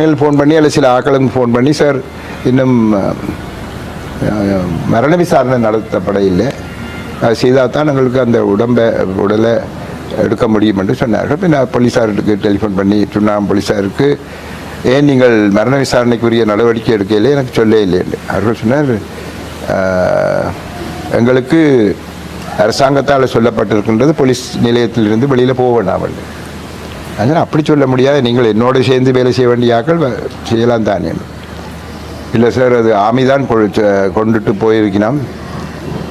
நெல் ஃபோன் பண்ணி அல்ல சில ஆக்களுக்கு ஃபோன் பண்ணி சார் இன்னும் மரண விசாரணை நடத்தப்பட இல்லை அது செய்தால் தான் எங்களுக்கு அந்த உடம்பை உடலை எடுக்க முடியும் என்று சொன்னார்கள். பின்ன போலீஸாருக்கு டெலிஃபோன் பண்ணி சுண்ணாம் போலீஸாருக்கு ஏன் நீங்கள் மரண விசாரணைக்குரிய நடவடிக்கை எடுக்கையிலே எனக்கு சொல்லே இல்லை அவர்கள் சொன்னார் எங்களுக்கு அரசாங்கத்தால் சொல்லப்பட்டிருக்கின்றது போலீஸ் நிலையத்திலிருந்து வெளியில் போக வேண்டாம் என்று. அதனால் அப்படி சொல்ல முடியாது. நீங்கள் என்னோட சேர்ந்து வேலை செய்ய வேண்டிய ஆக்கள் செய்யலாம் தானே. இல்லை சார் அது ஆமி தான் கொ- ச- கொண்டுட்டு போயிருக்கணும்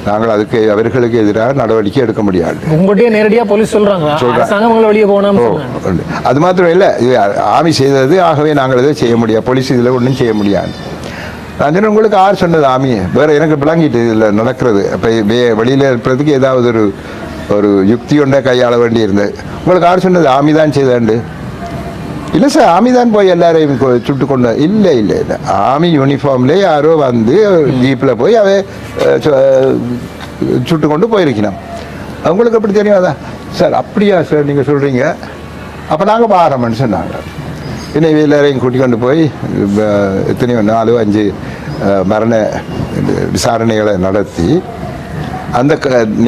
நாங்கள் அதுக்கு அவர்களுக்கு எதிராக நடவடிக்கை எடுக்க முடியாது. உங்கள்கிட்டயே நேரடியா போலீஸ். அரசாங்கம் உங்களை வெளியே உண்டு. அது மாத்திரம் இல்லை இது ஆமி செய்தது ஆகவே நாங்கள் இதை செய்ய முடியாது. போலீஸ் இதில் ஒன்றும் செய்ய முடியாது. நான் உங்களுக்கு யார் சொன்னது ஆமி வேற எனக்கு விளங்கிட்டு இதில் நடக்கிறது. அப்போ வெளியில் இருப்பதுக்கு ஏதாவது ஒரு ஒரு யுக்தி ஒன்றை கையாள வேண்டி இருந்தது உங்களுக்கு யார் சொன்னது ஆமி தான் செய்தாண்டு. இல்லை சார் ஆமி தான் போய் எல்லாரையும் சுட்டு கொண்டு இல்லை இல்லை இல்லை. ஆமி யூனிஃபார்ம்லேயே யாரோ வந்து ஜீப்பில் போய் அவை சு- சுட்டு கொண்டு போயிருக்கணும். அவங்களுக்கு எப்படி தெரியும் அதான்? சார் அப்படியா சார் நீங்கள் சொல்கிறீங்க அப்போ நாங்கள் பாரம்னு சொன்னாங்க. இன்னும் எல்லாரையும் கூட்டி கொண்டு போய் எத்தனையோ நாலு அஞ்சு மரண விசாரணைகளை நடத்தி அந்த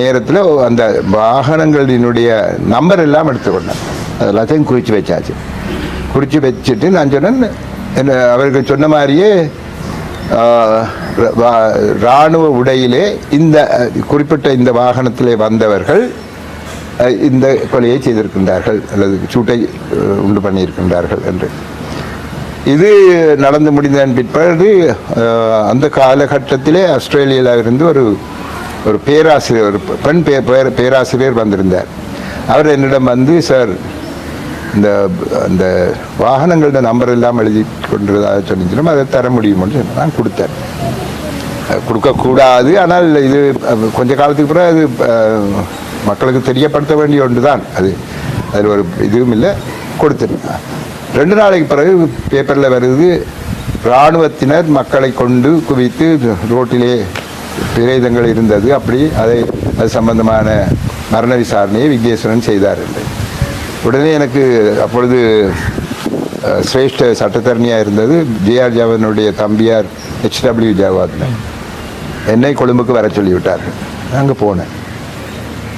நேரத்தில் அந்த வாகனங்களினுடைய நம்பர் எல்லாம் எடுத்துக்கொண்டேன் அது எல்லாத்தையும் குறித்து வச்சாச்சு. குறித்து வச்சுட்டு நான் சொன்னேன் என்ன அவர்கள் சொன்ன மாதிரியே இராணுவ உடையிலே இந்த குறிப்பிட்ட இந்த வாகனத்திலே வந்தவர்கள் இந்த கொலையை செய்திருக்கின்றார்கள் அல்லது சூட்டை உண்டு பண்ணியிருக்கின்றார்கள் என்று. இது நடந்து முடிந்ததன் பிற்பாடு அந்த காலகட்டத்திலே ஆஸ்திரேலியாவிலிருந்து ஒரு ஒரு பேராசிரியர் ஒரு பெண் பே பேர் பேராசிரியர் வந்திருந்தார். அவர் என்னிடம் வந்து சார் இந்த அந்த வாகனங்களோட நம்பர் எல்லாம் எழுதி கொண்டிருந்ததாக சொன்னீங்கன்னா அதை தர முடியும்னு நான் கொடுத்தேன். கொடுக்கக்கூடாது ஆனால் இது கொஞ்ச காலத்துக்கு பிறகு அது மக்களுக்கு தெரியப்படுத்த வேண்டிய ஒன்று தான் அது அதில் ஒரு இதுவும் இல்லை. கொடுத்துருந்தேன் ரெண்டு நாளைக்கு பிறகு பேப்பரில் வருது இராணுவத்தினர் மக்களை கொண்டு குவித்து ரோட்டிலே பிரேதங்கள் இருந்தது. அப்படி அதை அது சம்பந்தமான மரண விசாரணையை விக்னேஸ்வரன் செய்தார். என்று உடனே எனக்கு அப்பொழுது சிரேஷ்ட சட்டத்தரணியாக இருந்தது. ஜேஆர் ஜாவனுடைய தம்பியார் ஹெச்டபிள்யூ ஜாவாத்ல என்னை கொழும்புக்கு வர சொல்லிவிட்டார்கள். அங்கே போனேன்.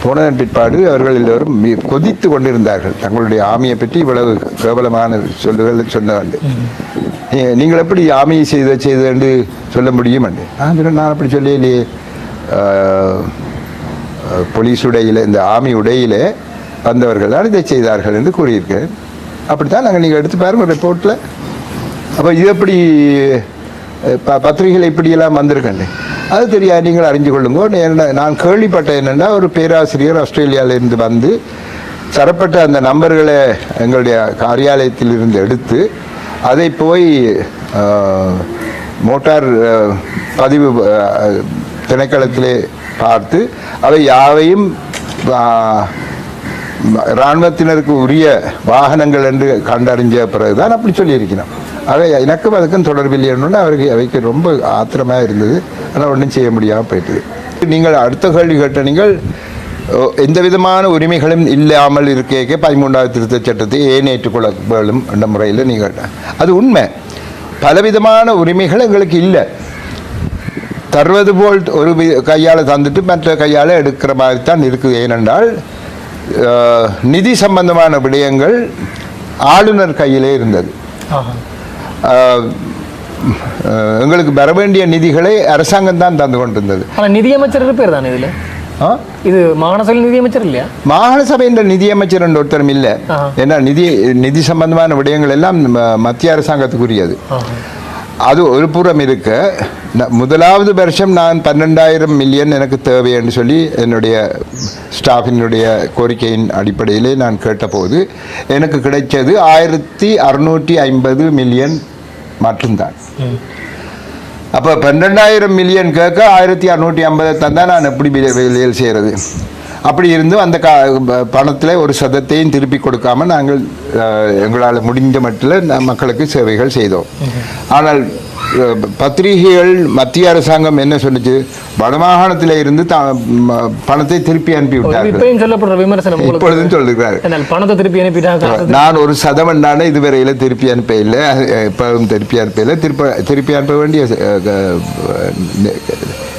போனதன் பிற்பாடு அவர்கள் எல்லோரும் கொதித்து கொண்டிருந்தார்கள். தங்களுடைய ஆமையை பற்றி இவ்வளவு கேவலமான சொல்லுகள் சொன்ன வேண்டும் நீங்கள் எப்படி ஆமையை செய்த செய்து என்று சொல்ல முடியும் என்று. நான் சொன்னேன், நான் அப்படி சொல்லலையே போலீஸ் உடையில் இந்த ஆமி உடையிலே வந்தவர்கள் தான் இதை செய்தார்கள் என்று கூறியிருக்கேன் அப்படித்தான் நாங்கள் நீங்கள் எடுத்து பாருங்கள் ரிப்போர்ட்டில் அப்போ இது எப்படி ப பத்திரிகைகள் இப்படியெல்லாம் வந்திருக்கேன் அது தெரியாது. நீங்கள் அறிஞ்சு கொள்ளுங்க. என்ன- நான் கேள்விப்பட்ட என்னென்னா ஒரு பேராசிரியர் ஆஸ்திரேலியாவிலிருந்து வந்து தரப்பட்ட அந்த நம்பர்களை எங்களுடைய காரியாலயத்திலிருந்து எடுத்து அதை போய் மோட்டார் பதிவு திணைக்களத்திலே பார்த்து அவை யாவையும் இராணுவத்தினருக்கு உரிய வாகனங்கள் என்று கண்டறிஞ்ச பிறகுதான் அப்படி சொல்லியிருக்கிறோம். அவை எனக்கும் அதுக்கும் தொடர்பில்லைன்னு அவருக்கு அவைக்கு ரொம்ப ஆத்திரமாக இருந்தது. ஆனால் ஒன்றும் செய்ய முடியாமல் போயிட்டது. நீங்கள் அடுத்த கேள்வி கேட்ட நீங்கள் எந்த விதமான உரிமைகளும் இல்லாமல் இருக்க பதிமூன்றாவது திருத்தச் சட்டத்தை ஏன் ஏற்றுக்கொள்ள வேண்டும் என்ற முறையில் நீங்கள் அது உண்மை. பலவிதமான உரிமைகள் எங்களுக்கு இல்லை. தருவது போல் ஒரு கையால் தந்துட்டு மற்ற கையால் எடுக்கிற மாதிரி தான் இருக்குது. ஏனென்றால் நிதி சம்பந்தமான விடயங்கள் ஆளுநர் கையிலே இருந்தது. எங்களுக்கு வர வேண்டிய நிதிகளை அரசாங்கம் தான் தந்து கொண்டிருந்தது நிதியமைச்சர் பேர் தானே இதுல? இது மாகாண சபை நிதியமைச்சர் இல்லையா மாகாண சபையின் நிதியமைச்சர் என்ற ஒருத்தரும் இல்லை. ஏன்னா நிதி நிதி சம்பந்தமான விடயங்கள் எல்லாம் மத்திய அரசாங்கத்துக்குரியது. அது ஒரு புறம் இருக்க முதலாவது வருஷம் நான் பன்னெண்டாயிரம் மில்லியன் எனக்கு தேவை என்று சொல்லி என்னுடைய ஸ்டாஃபினுடைய கோரிக்கையின் அடிப்படையிலே நான் கேட்டபோது எனக்கு கிடைச்சது ஆயிரத்தி அறுநூற்றி ஐம்பது மில்லியன் மட்டும்தான். அப்போ பன்னெண்டாயிரம் மில்லியன் கேட்க ஆயிரத்தி அறுநூற்றி ஐம்பதை தந்தா நான் எப்படி வேலையில் செய்கிறது அப்படி இருந்து அந்த கா பணத்தில் ஒரு சதத்தையும் திருப்பி கொடுக்காம நாங்கள் எங்களால் முடிந்த மட்டில் மக்களுக்கு சேவைகள் செய்தோம். ஆனால் பத்திரிகைகள் மத்திய அரசாங்கம் என்ன சொல்லுச்சு வடமாகாணத்தில் இருந்து பணத்தை திருப்பி அனுப்பிவிட்டார் நான் ஒரு சதவன் தானே இதுவரையில் திருப்பி அனுப்ப இல்லை. இப்பவும் திருப்பி அனுப்ப இல்லை. திருப்ப திருப்பி அனுப்ப வேண்டிய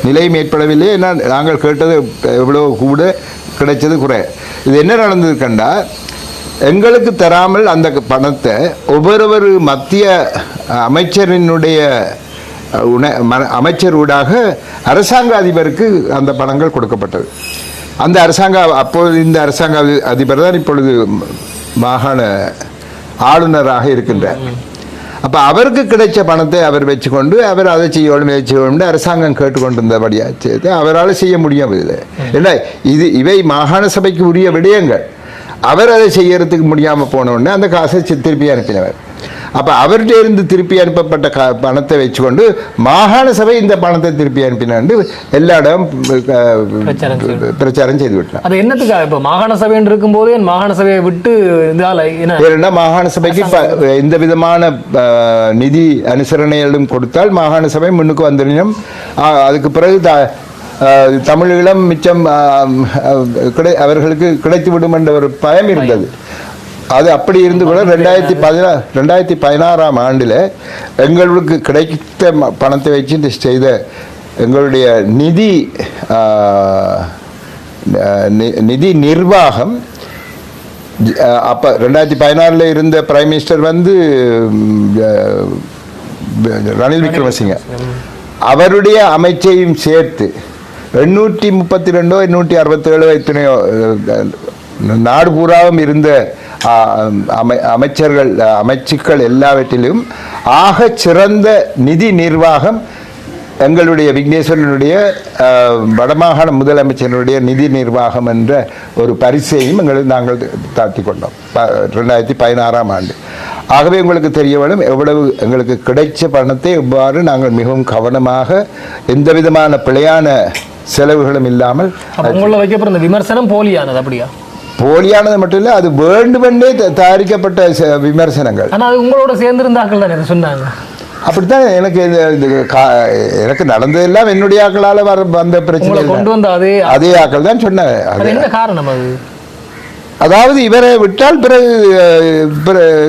நிலையும் ஏற்படவில்லை ஏன்னா நாங்கள் கேட்டது எவ்வளோ கூட கிடைச்சது குறை. இது என்ன நடந்தது கண்டா எங்களுக்கு தராமல் அந்த பணத்தை ஒவ்வொரு மத்திய அமைச்சரினுடைய உண அமைச்சர் ஊடாக அரசாங்க அதிபருக்கு அந்த பணங்கள் கொடுக்கப்பட்டது. அந்த அரசாங்க அப்போது இந்த அரசாங்க அதி- அதிபர் தான் இப்பொழுது மாகாண ஆளுநராக இருக்கின்றார். அப்ப அவருக்கு கிடைச்ச பணத்தை அவர் வச்சுக்கொண்டு அவர் அதை செய்யணும் இதை செய்யணும் அரசாங்கம் கேட்டுக்கொண்டிருந்தபடியா செய்து அவரால் செய்ய முடியும் இதில் என்ன இது இவை மாகாண சபைக்கு உரிய விடயங்கள். அவர் அதை செய்யறதுக்கு முடியாம போன உடனே அந்த காசை திருப்பி அனுப்பினவர். அப்ப அவர்கிட்ட இருந்து திருப்பி அனுப்பப்பட்ட க பணத்தை வச்சுக்கொண்டு மாகாண சபை இந்த பணத்தை திருப்பி அனுப்பினாண்டு எல்லா இடம் பிரச்சாரம் செய்து. விட்டார். அது என்னத்துக்காக இப்ப மாகாண சபைன்னு இருக்கும்போது மாகாண சபையை விட்டு இதால ஏன்னா மாகாண சபைக்கு எந்த விதமான நிதி அனுசரணைகளும் கொடுத்தால் மாகாண சபை முன்னுக்கு வந்துடணும் அதுக்கு பிறகு தமிழீழம் மிச்சம் கிடை அவர்களுக்கு கிடைத்து விடும் என்ற ஒரு பயம் இருந்தது. அது அப்படி இருந்து கூட ரெண்டாயிரத்தி பதினா ரெண்டாயிரத்தி பதினாறாம் ஆண்டில் எங்களுக்கு கிடைத்த பணத்தை வச்சு செய்த எங்களுடைய நிதி நிதி நிர்வாகம் அப்ப ரெண்டாயிரத்தி பதினாறுல இருந்த பிரைம் மினிஸ்டர் வந்து ரணில் விக்ரமசிங்க. அவருடைய அமைச்சையும் சேர்த்து எண்ணூற்றி முப்பத்தி ரெண்டோ எண்ணூற்றி அறுபத்தேழோ எத்தனையோ நாடு பூராவும் இருந்த அமை அமைச்சர்கள் அமைச்சுக்கள் எல்லாவற்றிலும் ஆக சிறந்த நிதி நிர்வாகம் எங்களுடைய விக்னேஸ்வரனுடைய வடமாகாண முதலமைச்சருடைய நிதி நிர்வாகம் என்ற ஒரு பரிசையும் எங்களுக்கு நாங்கள் தாட்டி கொண்டோம் ப- ரெண்டாயிரத்தி பதினாறாம் ஆண்டு. ஆகவே உங்களுக்கு தெரிய வேணும் எவ்வளவு எங்களுக்கு கிடைச்ச பணத்தை எவ்வாறு நாங்கள் மிகவும் கவனமாக எந்த விதமான பிழையான செலவுகளும் இல்லாமல் உங்களை வைக்கப்படுற இந்த விமர்சனம் போலியானது அப்படியா? போலியானது மட்டும் இல்லை அது வேண்டுமென்றே த- தயாரிக்கப்பட்ட விமர்சனங்கள். ஆனா அது உங்களோட சேர்ந்திருந்தாக்கள் தானே சொன்னாங்க. அப்படித்தான் எனக்கு கா- எனக்கு நடந்ததெல்லாம் என்னுடைய ஆக்களால் வர வந்த பிரச்சனை கொண்டு. வந்த அதே அதே ஆக்கள். தான் சொன்னாங்க. அது- என்ன காரணம் அது? அதாவது இவரை விட்டால் பிறகு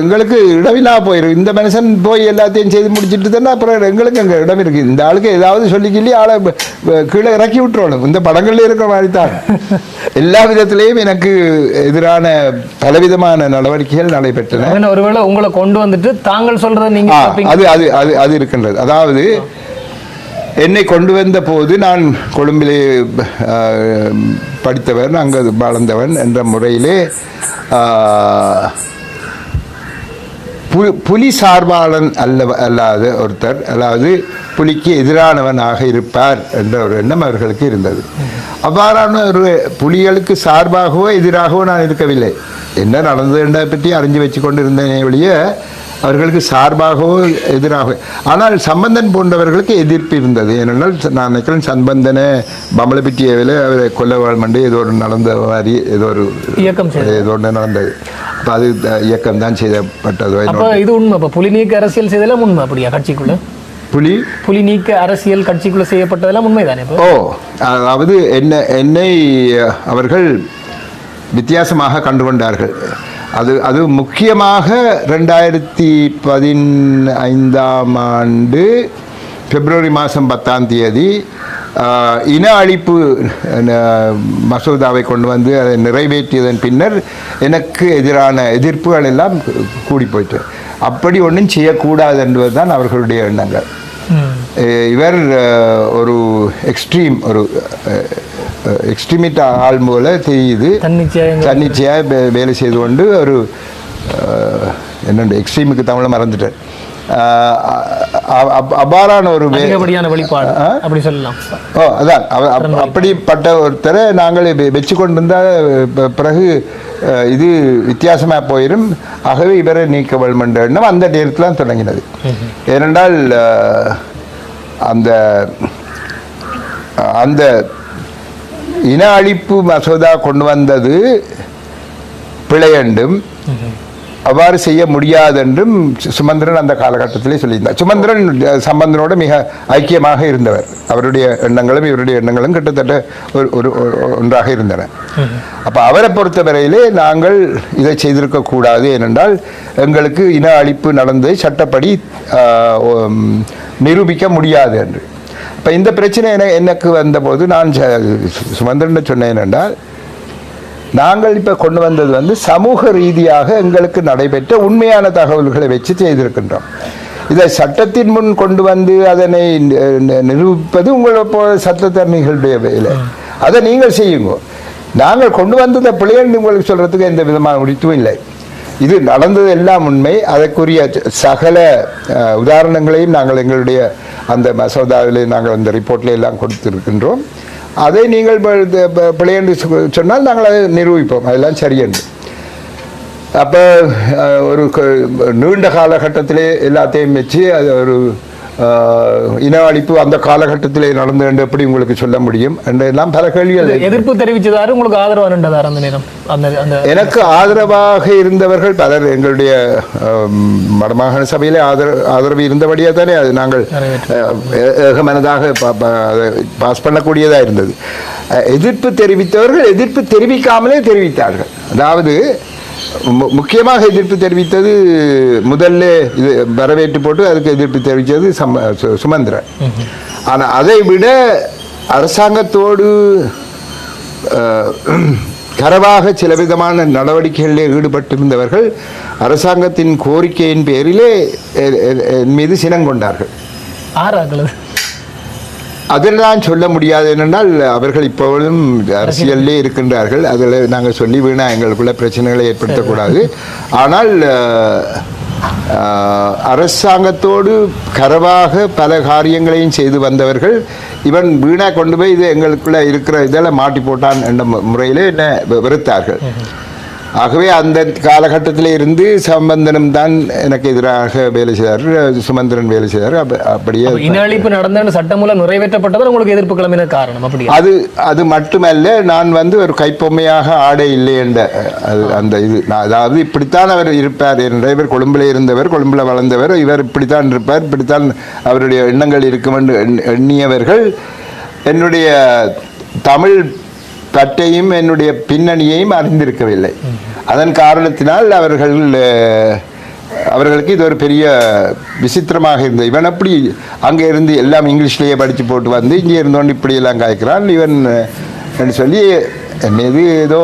எங்களுக்கு இடமில்லா போயிடும் இந்த மனுஷன் போய் எல்லாத்தையும் செய்து முடிச்சிட்டு தானே அப்புறம் எங்களுக்கு அங்கே இடம் இருக்கு. இந்த ஆளுக்கு ஏதாவது சொல்லி சொல்லி ஆளை கீழே இறக்கி விட்டுறணும். இந்த படங்கள்ல இருக்கிற மாதிரி தான் எல்லா விதத்திலையும் எனக்கு எதிரான பலவிதமான நடவடிக்கைகள் நடைபெற்றன. ஒருவேளை உங்களை கொண்டு வந்துட்டு தாங்கள் சொல்றதை நீங்க. அது அது அது அது இருக்கின்றது. அதாவது என்னை கொண்டு வந்த போது நான் கொழும்பிலே படித்தவன் அங்கு வளர்ந்தவன் என்ற முறையிலே பு- புலி சார்பாளன் அல்ல அல்லாத ஒருத்தர் அதாவது புலிக்கு எதிரானவனாக இருப்பார் என்ற ஒரு எண்ணம் அவர்களுக்கு இருந்தது. அவ்வாறான ஒரு புலிகளுக்கு சார்பாகவோ எதிராகவோ நான் இருக்கவில்லை. என்ன நடந்தது என்பதை பற்றி அறிஞ்சு வச்சு கொண்டு இருந்தேனே ஒழிய அவர்களுக்கு சார்பாகவோ எதிராக ஆனால் சம்பந்தன் போன்றவர்களுக்கு எதிர்ப்பு இருந்தது. ஏனென்றால் நான் நினைக்கிறேன் சம்பந்தனை பம்பளப்பிட்டியவில் அவரை கொல்ல வாழ்மண்டு ஏதோ ஒரு நடந்த மாதிரி ஏதோ ஒரு இயக்கம். ஏதோ ஒன்று நடந்தது. அப்போ அது இயக்கம் தான் செய்யப்பட்டது இது உண்மை. அப்ப புலி நீக்க அரசியல் செய்ததெல்லாம் உண்மை அப்படியா கட்சிக்குள்ள? புலி? புலி நீக்க அரசியல் கட்சிக்குள்ள செய்யப்பட்டதெல்லாம் உண்மைதானே இப்போ? ஓ அதாவது என்ன என்னை அவர்கள் வித்தியாசமாக கண்டுகொண்டார்கள். அது அது முக்கியமாக ரெண்டாயிரத்தி பதினைந்தாம் ஆண்டு பிப்ரவரி மாதம் பத்தாம் தேதி இன அழிப்பு மசோதாவை கொண்டு வந்து அதை நிறைவேற்றியதன் பின்னர் எனக்கு எதிரான எதிர்ப்புகள் எல்லாம் கூடி போயிட்டு. அப்படி ஒன்றும் செய்யக்கூடாது என்பது தான் அவர்களுடைய எண்ணங்கள். இவர் ஒரு எக்ஸ்ட்ரீம் ஒரு எக்ஸ்ட்ரீமிட் ஆள் போல தெரியுது தன்னிச்சையாக வேலை செய்து கொண்டு ஒரு என்னண்டு எக்ஸ்ட்ரீமுக்கு தமிழை மறந்துட்டேன். அஹ், அ- அ- அவ்வாறான ஒரு வெளிப்பாடு. அப்படி சொல்லலாம். ஓ அதான். அப்படிப்பட்ட ஒருத்தரை நாங்கள் வச்சு கொண்டிருந்தால் பிறகு இது வித்தியாசமாக போயிடும் ஆகவே இவரை நீக்க வேண்டுமென்ற எண்ணம் அந்த நேரத்தில் தான் தொடங்கினது. ஏனென்றால் அந்த அந்த இன அழிப்பு மசோதா கொண்டு வந்தது பிழையண்டும் அவ்வாறு செய்ய முடியாது என்றும் சு- சுமந்திரன் அந்த காலகட்டத்திலே சொல்லியிருந்தார். சுமந்திரன் சம்பந்தனோடு மிக ஐக்கியமாக இருந்தவர். அவருடைய எண்ணங்களும் இவருடைய எண்ணங்களும் கிட்டத்தட்ட ஒரு ஒரு ஒன்றாக இருந்தன. அப்போ அவரை பொறுத்தவரையிலே நாங்கள் இதை செய்திருக்க கூடாது ஏனென்றால் எங்களுக்கு இன அழிப்பு நடந்ததை சட்டப்படி நிரூபிக்க முடியாது என்று. இப்போ இந்த பிரச்சனை என- எனக்கு வந்தபோது நான் ச- சுமந்திரன் சொன்னேன் என்றால் நாங்கள் இப்போ கொண்டு வந்தது வந்து சமூக ரீதியாக எங்களுக்கு நடைபெற்ற உண்மையான தகவல்களை வச்சு செய்திருக்கின்றோம். இதை சட்டத்தின் முன் கொண்டு வந்து அதனை நிரூபிப்பது உங்களை போல சட்டத்தரணிகளுடைய வேலை. அதை நீங்கள் செய்யுங்க. நாங்கள் கொண்டு வந்ததை பிள்ளைகள் உங்களுக்கு சொல்கிறதுக்கு எந்த விதமான முடித்தும் இல்லை. இது நடந்தது எல்லாம் உண்மை. அதற்குரிய சகல உதாரணங்களையும் நாங்கள் எங்களுடைய அந்த மசோதாவிலே நாங்கள் அந்த ரிப்போர்ட்ல எல்லாம் கொடுத்திருக்கின்றோம். அதை நீங்கள் ப- பிழை என்று சொன்னால் நாங்கள் அதை நிரூபிப்போம். அதெல்லாம் சரியென்று அப்போ ஒரு நீண்ட காலகட்டத்திலே எல்லாத்தையும் வச்சு அது ஒரு இன அழிப்பு அந்த காலகட்டத்திலே நடந்து என்று எப்படி உங்களுக்கு சொல்ல முடியும்? என்றெல்லாம் பல கேள்விகள் எதிர்ப்பு தெரிவிச்சதாரு உங்களுக்கு ஆதரவா நின்றதாரு அந்த நேரம்? எனக்கு ஆதரவாக இருந்தவர்கள் பலர் எங்களுடைய வடமாகாண சபையிலே ஆதர ஆதரவு இருந்தபடியே தானே அது நாங்கள் ஏகமனதாக பாஸ் பண்ணக்கூடியதாக இருந்தது. எதிர்ப்பு தெரிவித்தவர்கள் எதிர்ப்பு தெரிவிக்காமலே தெரிவித்தார்கள். அதாவது முக்கியமாக எதிர்ப்பு தெரிவித்தது முதல்ல இது வரவேற்று போட்டு அதுக்கு எதிர்ப்பு தெரிவித்தது சம சு- சுமந்திரன். ஆனால் அதை விட அரசாங்கத்தோடு கரவாக சில விதமான நடவடிக்கைகளில் ஈடுபட்டிருந்தவர்கள் அரசாங்கத்தின் கோரிக்கையின் பேரிலே என் மீது சினங்கொண்டார்கள். ஆறாக்களது அதெல்லாம் சொல்ல முடியாது என்னென்னால் அவர்கள் இப்பொழுதும் அரசியல்லே இருக்கின்றார்கள். அதில் நாங்கள் சொல்லி வீணா எங்களுக்குள்ள பிரச்சனைகளை ஏற்படுத்தக்கூடாது. ஆனால் அரசாங்கத்தோடு கரவாக பல காரியங்களையும் செய்து வந்தவர்கள் இவன் வீணா கொண்டு போய் இது எங்களுக்குள்ள இருக்கிற இதெல்லாம் மாட்டி போட்டான் என்ற மு- முறையிலே என்ன வெறுத்தார்கள். ஆகவே அந்த காலகட்டத்திலே இருந்து சம்பந்தனம் தான் எனக்கு எதிராக வேலை செய்தார். சுமந்திரன் வேலை செய்தார். அப்ப- அப்படியே அப்ப இன அழிப்பு நடந்தன்னு சட்டமூலம் நிறைவேற்றப்பட்டது உங்களுக்கு எதிர்ப்பு கிளம்பின காரணம் அப்படி அது அது மட்டுமல்ல நான் வந்து ஒரு கைப்பொம்மையாக ஆடை இல்லை என்ற அது அந்த இது அதாவது இப்படித்தான் அவர் இருப்பார். என்ற இவர் கொழும்பில் இருந்தவர் கொழும்பில் வளர்ந்தவர் இவர் இப்படித்தான் இருப்பார். இப்படித்தான் அவருடைய எண்ணங்கள் இருக்கும் என்று எண்ண- எண்ணியவர்கள். என்னுடைய தமிழ் பட்டையும் என்னுடைய பின்னணியையும் அறிந்திருக்கவில்லை. அதன் காரணத்தினால் அவர்கள் அவர்களுக்கு இது ஒரு பெரிய விசித்திரமாக இருந்தது. இவன் அப்படி அங்கே இருந்து எல்லாம் இங்கிலீஷ்லேயே படித்து போட்டு வந்து இங்கே இருந்தோண்டு இப்படி எல்லாம் காய்க்கிறான். இவன் என்று சொல்லி என் மீது ஏதோ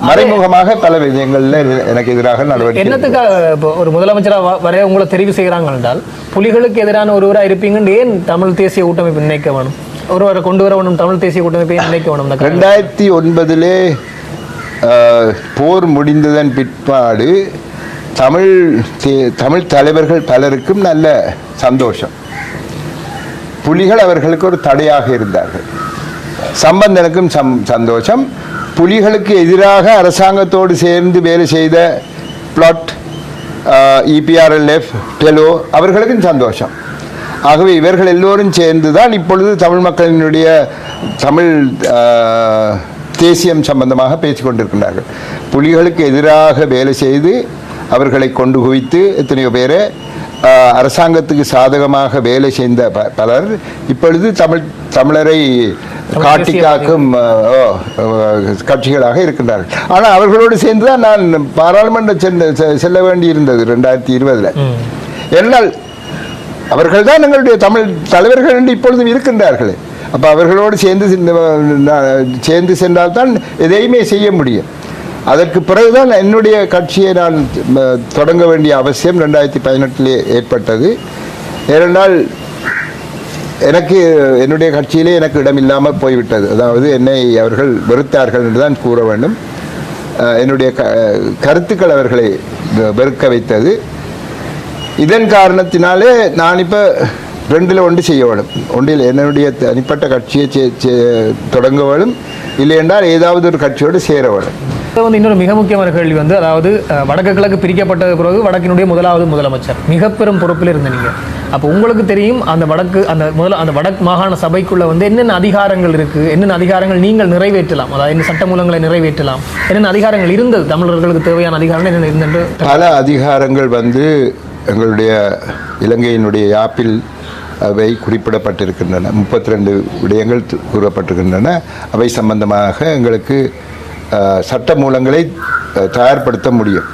மறைமுகமாக பல விதங்களில் எனக்கு எதிராக நடவடிக்கை என்னத்துக்காக இப்போ ஒரு முதலமைச்சரா வ- வர உங்களை தெரிவு செய்கிறாங்க என்றால் புலிகளுக்கு எதிரான ஒருவராக இருப்பீங்கன்னு ஏன் தமிழ் தேசிய கூட்டமைப்பு நினைக்க வேணும்? ஒருவரை கொண்டு வர வேணும் தமிழ் தேசிய கூட்டமைப்பை ஏன் நினைக்க வேணும்? ரெண்டாயிரத்தி ஒன்பதிலே போர் முடிந்ததன் பிற்பாடு தமிழ் தமிழ் தலைவர்கள் பலருக்கும் நல்ல சந்தோஷம். புலிகள் அவர்களுக்கு ஒரு தடையாக இருந்தார்கள். சம்பந்தனுக்கும் சம் சந்தோஷம். புலிகளுக்கு எதிராக அரசாங்கத்தோடு சேர்ந்து வேலை செய்த பிளாட் இபிஆர்எல்எஃப் டெலோ அவர்களுக்கும் சந்தோஷம். ஆகவே இவர்கள் எல்லோரும் சேர்ந்து தான் இப்பொழுது தமிழ் மக்களினுடைய தமிழ் தேசியம் சம்பந்தமாக பேசிக் கொண்டிருக்கின்றார்கள் புலிகளுக்கு எதிராக வேலை செய்து அவர்களை கொண்டு குவித்து எத்தனையோ பேரை அரசாங்கத்துக்கு சாதகமாக வேலை செய்த பலர் இப்பொழுது தமிழ் தமிழரை காட்டி காக்கும் கட்சிகளாக இருக்கின்றார்கள். ஆனால் அவர்களோடு சேர்ந்து தான் நான் பாராளுமன்றம் செல்ல செ- செல்ல வேண்டி இருந்தது ரெண்டாயிரத்தி இருபதுல. என்னால் அவர்கள் தான் எங்களுடைய தமிழ் தலைவர்கள் என்று இப்பொழுதும் இருக்கின்றார்கள். அப்போ அவர்களோடு சேர்ந்து சென்று- சேர்ந்து சென்றால்தான் எதையுமே செய்ய முடியும். அதற்கு பிறகுதான் என்னுடைய கட்சியை நான் தொடங்க வேண்டிய அவசியம் ரெண்டாயிரத்தி பதினெட்டிலே ஏற்பட்டது. ஏனென்றால் எனக்கு என்னுடைய கட்சியிலே எனக்கு இடம் இல்லாமல் போய்விட்டது. அதாவது என்னை அவர்கள் வெறுத்தார்கள் என்று தான் கூற வேண்டும். என்னுடைய க கருத்துக்கள் அவர்களை வெ- வெறுக்க வைத்தது. இதன் காரணத்தினாலே நான் இப்போ ரெண்டில் ஒன்று செய்ய வேணும் ஒன்றில் என்னுடைய தனிப்பட்ட கட்சியை தொடங்க வேணும் இல்லை என்றால் ஏதாவது ஒரு கட்சியோடு சேர வேணும் வந்து இன்னொரு மிக முக்கியமான கேள்வி வந்து அதாவது வடக்கு கிழக்கு பிரிக்கப்பட்ட பிறகு வடக்கினுடைய முதலாவது முதலமைச்சர். மிக பெரும் பொறுப்பில் இருந்த நீங்க. அப்போ உங்களுக்கு தெரியும் அந்த வடக்கு அந்த முதல அந்த வடக்கு மாகாண சபைக்குள்ள வந்து என்னென்ன அதிகாரங்கள் இருக்கு என்னென்ன அதிகாரங்கள் நீங்கள் நிறைவேற்றலாம் அதாவது என்ன சட்டமூலங்களை நிறைவேற்றலாம் என்னென்ன அதிகாரங்கள் இருந்தது தமிழர்களுக்கு தேவையான அதிகாரங்கள் என்னென்ன இருந்தது பல அதிகாரங்கள் வந்து எங்களுடைய இலங்கையினுடைய யாப்பில் அவை குறிப்பிடப்பட்டிருக்கின்றன. முப்பத்தி ரெண்டு விடயங்கள் கூறப்பட்டிருக்கின்றன. அவை சம்பந்தமாக எங்களுக்கு சட்ட மூலங்களை தயார்படுத்த முடியும்.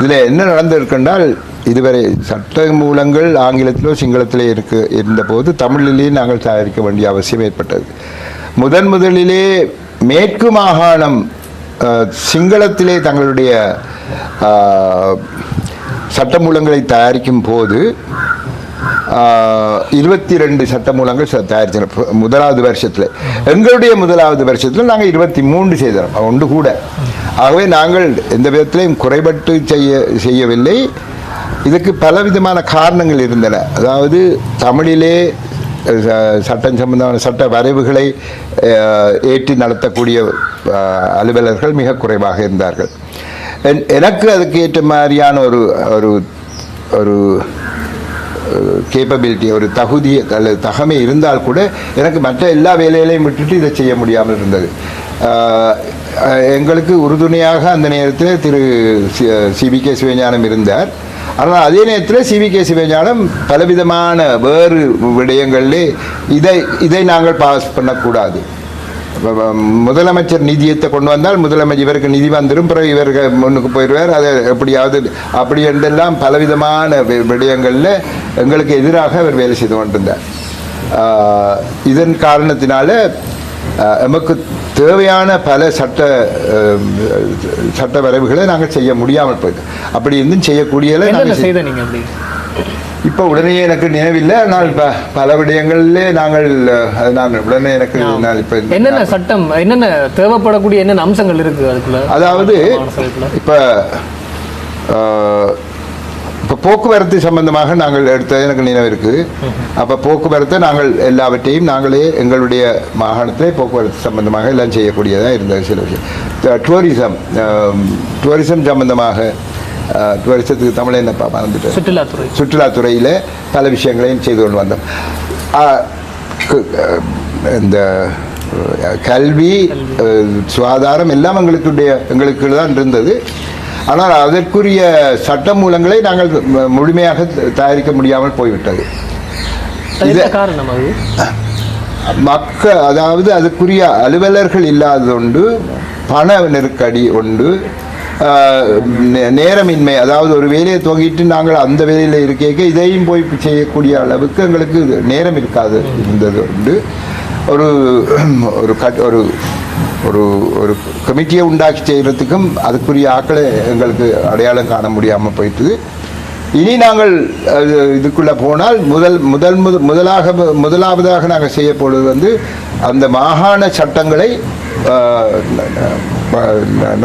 இதில் என்ன நடந்திருக்கின்றால் இதுவரை சட்ட மூலங்கள் ஆங்கிலத்திலோ சிங்களத்திலோ இருக்கு இருந்தபோது தமிழிலேயே நாங்கள் தயாரிக்க வேண்டிய அவசியம் ஏற்பட்டது. முதன் முதலிலே மேற்கு மாகாணம் சிங்களத்திலே தங்களுடைய சட்டமூலங்களை தயாரிக்கும் போது இருபத்தி ரெண்டு சட்டமூலங்கள் தயாரித்தனர் முதலாவது வருஷத்தில். எங்களுடைய முதலாவது வருஷத்தில் நாங்கள் இருபத்தி மூன்று செய்தோம் ஒன்று கூட. ஆகவே நாங்கள் எந்த விதத்திலையும் குறைபட்டு செய்ய செய்யவில்லை. இதுக்கு பலவிதமான காரணங்கள் இருந்தன. அதாவது தமிழிலே சட்டம் சம்பந்தமான சட்ட வரைவுகளை ஏற்றி நடத்தக்கூடிய அலுவலர்கள் மிக குறைவாக இருந்தார்கள். எனக்கு அதுக்கு ஏற்ற மாதிரியான ஒரு ஒரு ஒரு கேப்பபிலிட்டி ஒரு தகுதி அல்லது தகமை இருந்தால் கூட எனக்கு மற்ற எல்லா வேலைகளையும் விட்டுட்டு இதை செய்ய முடியாமல் இருந்தது. எங்களுக்கு உறுதுணையாக அந்த நேரத்தில் திரு சிபிகே சிவஞானம் இருந்தார். ஆனால் அதே நேரத்தில் சிவிகே சிவஞானம் பலவிதமான வேறு விடயங்களிலே இதை இதை நாங்கள் பாஸ் பண்ணக்கூடாது. முதலமைச்சர் நிதியத்தை கொண்டு வந்தால் முதலமைச்சர் இவருக்கு நிதி வந்துடும் பிறகு இவருக்கு முன்னுக்கு போயிடுவார். அதை எப்படியாவது அப்படி என்றெல்லாம் பலவிதமான விடயங்களில் எங்களுக்கு எதிராக அவர் வேலை செய்து கொண்டிருந்தார். ஆஹ், இதன் காரணத்தினால ஆஹ், எமக்கு தேவையான பல சட்ட சட்ட வரைவுகளை நாங்கள் செய்ய முடியாமல் போயிட்டு அப்படி இருந்தும் செய்யக்கூடியதை என்னென்ன நாங்கள் செய்- செய்த நீங்க அப்படி? இப்போ உடனே எனக்கு நினைவில்லை. ஆனால் ப- பல விடயங்களிலே நாங்கள் நான் உடனே எனக்கு நான் இப்போ என்னென்ன சட்டம் என்னென்ன தேவைப்படக்கூடிய என்னென்ன அம்சங்கள் இருக்கு அதுக்குள்ள? அதாவது? இப்போ இப்போ போக்குவரத்து சம்பந்தமாக நாங்கள் எடுத்தது எனக்கு நினைவு இருக்குது அப்போ போக்குவரத்தை நாங்கள் எல்லாவற்றையும் நாங்களே எங்களுடைய மாகாணத்திலே போக்குவரத்து சம்பந்தமாக எல்லாம் செய்யக்கூடியதாக இருந்தது சில விஷயம். டூரிசம் டூரிசம் சம்பந்தமாக டூரிசத்துக்கு தமிழை என்னப்பா மறந்துட்டு. சுற்றுலாத்துறை. சுற்றுலாத்துறையில் பல விஷயங்களையும் செய்து கொண்டு வந்தோம். இந்த கல்வி சுகாதாரம் எல்லாம் எங்களுக்குடைய எங்களுக்கு தான் இருந்தது. ஆனால் அதற்குரிய சட்ட மூலங்களை நாங்கள் முழுமையாக தயாரிக்க முடியாமல் போய்விட்டது. அது என்ன இது- காரணம் அது? மக்க அதாவது அதுக்குரிய அலுவலர்கள் இல்லாததுண்டு பண நெருக்கடி உண்டு நேரமின்மை அதாவது ஒரு வேலையை துவங்கிட்டு நாங்கள் அந்த வேலையில் இருக்க இதையும் போய் செய்யக்கூடிய அளவுக்கு எங்களுக்கு நேரம் இருக்காது. இருந்தது உண்டு. ஒரு ஒரு கட் ஒரு ஒரு ஒரு கமிட்டியை உண்டாக்கி செய்கிறதுக்கும் அதுக்குரிய ஆக்களை எங்களுக்கு அடையாளம் காண முடியாமல் போயிட்டுது. இனி நாங்கள் அது இதுக்குள்ள போனால் முதல் முதல் முதலாக முதலாவதாக நாங்கள் செய்ய போவது வந்து அந்த மாகாண சட்டங்களை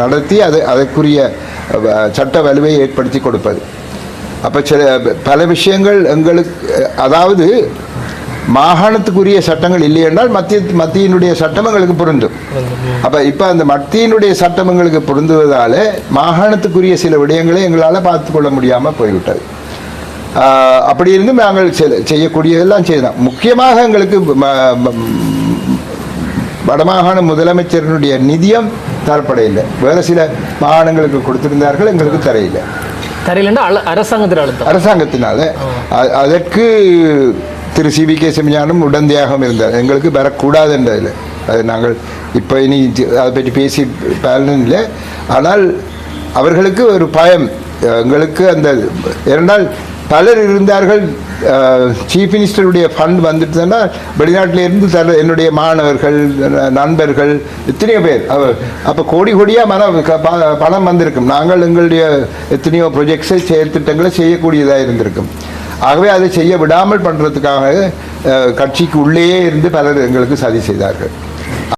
நடத்தி அது அதற்குரிய சட்ட வலுவை ஏற்படுத்தி கொடுப்பது. அப்போ சில பல விஷயங்கள் எங்களுக்கு அதாவது மாகாணத்துக்குரிய சட்டங்கள் இல்லை என்றால் மத்திய மத்தியினுடைய சட்டம் எங்களுக்கு பொருந்தும். அப்ப இப்ப அந்த மத்தியினுடைய சட்டம் எங்களுக்கு பொருந்துவதால மாகாணத்துக்குரிய சில விடயங்களை எங்களால பார்த்து கொள்ள முடியாம போய்விட்டது. அப்படி இருந்தும் நாங்கள் செய்யக்கூடியதெல்லாம் செய்தோம். முக்கியமாக எங்களுக்கு வடமாகாண முதலமைச்சரினுடைய நிதியம் தரப்படையில்லை வேற சில மாகாணங்களுக்கு கொடுத்திருந்தார்கள் எங்களுக்கு தரையில்லை அழுத்தம் அரசாங்கத்தினால அ- அதற்கு திரு சி வி கே செமிஞானும் உடந்தையாகவும் இருந்தார். எங்களுக்கு வரக்கூடாது என்றதில் அது நாங்கள் இப்போ இனி அதை பற்றி பேசி பலன் இல்லை. ஆனால் அவர்களுக்கு ஒரு பயம். எங்களுக்கு அந்த இரண்டால் பலர் இருந்தார்கள் சீஃப் மினிஸ்டருடைய ஃபண்ட் வந்துட்டுன்னா வெளிநாட்டிலிருந்து தர என்னுடைய மாணவர்கள் நண்பர்கள் எத்தனையோ பேர். அப்போ கோடி கோடியாக மன பணம் வந்திருக்கும். நாங்கள் எங்களுடைய எத்தனையோ ப்ரொஜெக்ட்ஸை செயல் திட்டங்களை செய்யக்கூடியதாக இருந்திருக்கும். ஆகவே அதை செய்ய விடாமல் பண்ணுறதுக்காக கட்சிக்கு உள்ளேயே இருந்து பலர் எங்களுக்கு சதி செய்தார்கள்.